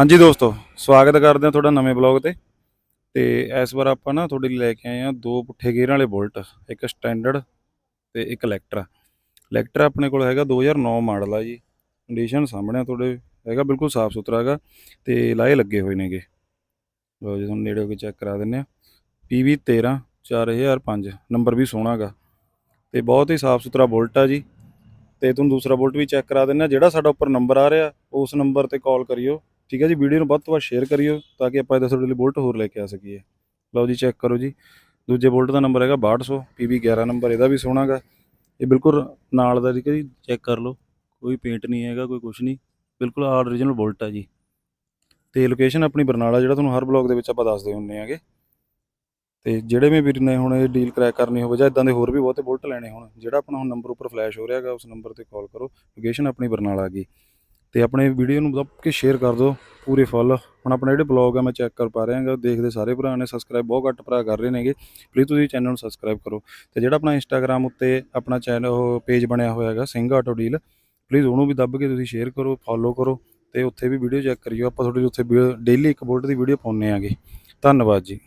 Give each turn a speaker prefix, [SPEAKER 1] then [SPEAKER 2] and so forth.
[SPEAKER 1] ਹਾਂਜੀ ਦੋਸਤੋ, ਸਵਾਗਤ ਕਰਦੇ ਹਾਂ ਤੁਹਾਡਾ ਨਵੇਂ ਬਲੌਗ ਤੇ। ਤੇ ਇਸ ਵਾਰ ਆਪਾਂ ਨਾ ਤੁਹਾਡੇ ਲਈ ਲੈ ਕੇ ਆਏ ਆ ਦੋ ਪੁੱਠੇ ਗੇਅਰਾਂ ਵਾਲੇ ਬੁਲਟ, ਇੱਕ ਸਟੈਂਡਰਡ ਤੇ ਇੱਕ ਇਲੈਕਟਰਾ ਇਲੈਕਟਰਾ ਆਪਣੇ ਕੋਲ ਹੈਗਾ 2009 ਮਾਡਲ ਆ ਜੀ। ਕੰਡੀਸ਼ਨ ਸਾਹਮਣੇ ਆ ਤੁਹਾਡੇ, ਹੈਗਾ ਬਿਲਕੁਲ ਸਾਫ਼ ਸੁਥਰਾ ਹੈਗਾ ਤੇ ਲਾਏ ਲੱਗੇ ਹੋਏ ਨੇਗੇ। ਲਓ ਜੀ, ਤੁਹਾਨੂੰ ਨੇੜੇ ਹੋ ਕੇ ਚੈੱਕ ਕਰਾ ਦਿੰਨੇ ਆ PV 13 4005 ਨੰਬਰ ਵੀ ਸੋਹਣਾ ਗਾ ਤੇ ਬਹੁਤ ਹੀ ਸਾਫ਼ ਸੁਥਰਾ ਬੁਲਟ ਆ ਜੀ। ਤੇ ਤੁਹਾਨੂੰ ਦੂਸਰਾ ਬੁਲਟ ਵੀ ਚੈੱਕ ਕਰਾ ਦਿੰਨੇ ਆ ਜਿਹੜਾ ਸਾਡਾ ਉੱਪਰ ਨੰਬਰ ਆ ਰਿਹਾ, ਉਸ ਨੰਬਰ ਤੇ ਕਾਲ ਕਰਿਓ। ਠੀਕ ਹੈ ਜੀ, ਵੀਡੀਓ ਨੂੰ ਵੱਧ ਤੋਂ ਵੱਧ ਸ਼ੇਅਰ ਕਰਿਓ ਤਾਂ ਕਿ ਆਪਾਂ ਇਹਦਾ ਤੁਹਾਡੇ ਲਈ ਬੁਲਟ ਹੋਰ ਲੈ ਕੇ ਆ ਸਕੀਏ। ਲਓ ਜੀ ਚੈੱਕ ਕਰੋ ਜੀ। ਦੂਜੇ ਬੁਲਟ ਦਾ ਨੰਬਰ ਹੈਗਾ 6200 PB 11 ਨੰਬਰ ਇਹਦਾ ਵੀ ਸੋਹਣਾਗਾ ਇਹ ਬਿਲਕੁਲ ਨਾਲ ਦਾ ਠੀਕ ਹੈ ਜੀ ਚੈੱਕ ਕਰ ਲਓ। ਕੋਈ ਪੇਂਟ ਨਹੀਂ ਹੈਗਾ, ਕੋਈ ਕੁਝ ਨਹੀਂ। ਬਿਲਕੁਲ ਆਲ origignal ਬੁਲਟ ਆ ਜੀ। ਤੇ ਲੋਕੇਸ਼ਨ ਆਪਣੀ ਬਰਨਾਲਾ, ਜਿਹੜਾ ਤੁਹਾਨੂੰ ਹਰ ਬਲੌਗ ਦੇ ਵਿੱਚ ਆਪਾਂ ਦੱਸਦੇ ਹੁੰਨੇ ਆਗੇ। ਤੇ ਜਿਹੜੇ ਵੀ ਵੀਰ ਨੇ ਹੁਣ ਇਹ ਡੀਲ ਕਰੈਕ ਕਰਨੀ ਹੋਵੇ ਜਾਂ ਇਦਾਂ ਦੇ ਹੋਰ ਵੀ ਬਹੁਤੇ ਬੁਲਟ ਲੈਣੇ ਹੋਣ, ਜਿਹੜਾ ਆਪਣਾ ਹੁਣ ਨੰਬਰ ਉੱਪਰ ਫਲੈਸ਼ ਹੋ ਰਿਹਾ ਰਿਹਾਗਾ ਉਸ ਨੰਬਰ ਤੇ ਕਾਲ ਕਰੋ। ਲੋਕੇਸ਼ਨ ਆਪਣੀ ਬਰਨਾਲਾ ਆ ਗਈ। ਤੇ ਆਪਣੇ ਵੀਡੀਓ ਨੂੰ ਦੱਬ ਕੇ ਸ਼ੇਅਰ ਕਰ ਦਿਓ ਪੂਰੇ ਫੁੱਲ ਹੁਣ ਆਪਣਾ ਜਿਹੜੇ ਬਲੌਗ ਆ ਮੈਂ ਚੈੱਕ ਕਰ ਪਾ ਰਿਹਾਗਾ ਦੇਖਦੇ ਸਾਰੇ ਭਰਾ ਨੇ ਸਬਸਕ੍ਰਾਈਬ ਬਹੁਤ ਘੱਟ ਭਰਾ ਕਰ ਰਹੇ ਨੇਗੇ। ਪਲੀਜ਼ ਤੁਸੀਂ ਚੈਨਲ ਨੂੰ ਸਬਸਕ੍ਰਾਈਬ ਕਰੋ। ਤੇ ਜਿਹੜਾ ਆਪਣਾ ਇੰਸਟਾਗ੍ਰam ਉੱਤੇ ਆਪਣਾ ਚੈਨਲ ਉਹ ਪੇਜ ਬਣਿਆ ਹੋਇਆ ਹੈਗਾ ਸਿੰਘ ਆਟੋ ਡੀਲ ਪਲੀਜ਼ ਉਹਨੂੰ ਵੀ ਦੱਬ ਕੇ ਤੁਸੀਂ ਸ਼ੇਅਰ ਕਰੋ ਫੋਲੋ ਕਰੋ ਤੇ ਉੱਥੇ ਵੀ ਵੀਡੀਓ ਚੈੱਕ ਕਰਿਓ। ਆਪਾਂ ਤੁਹਾਡੇ ਲਈ ਉੱਥੇ ਡੇਲੀ ਇੱਕ ਬੋਲਟ ਦੀ ਵੀਡੀਓ ਪਾਉਂਦੇ ਆਂਗੇ ਧੰਨਵਾਦ ਜੀ।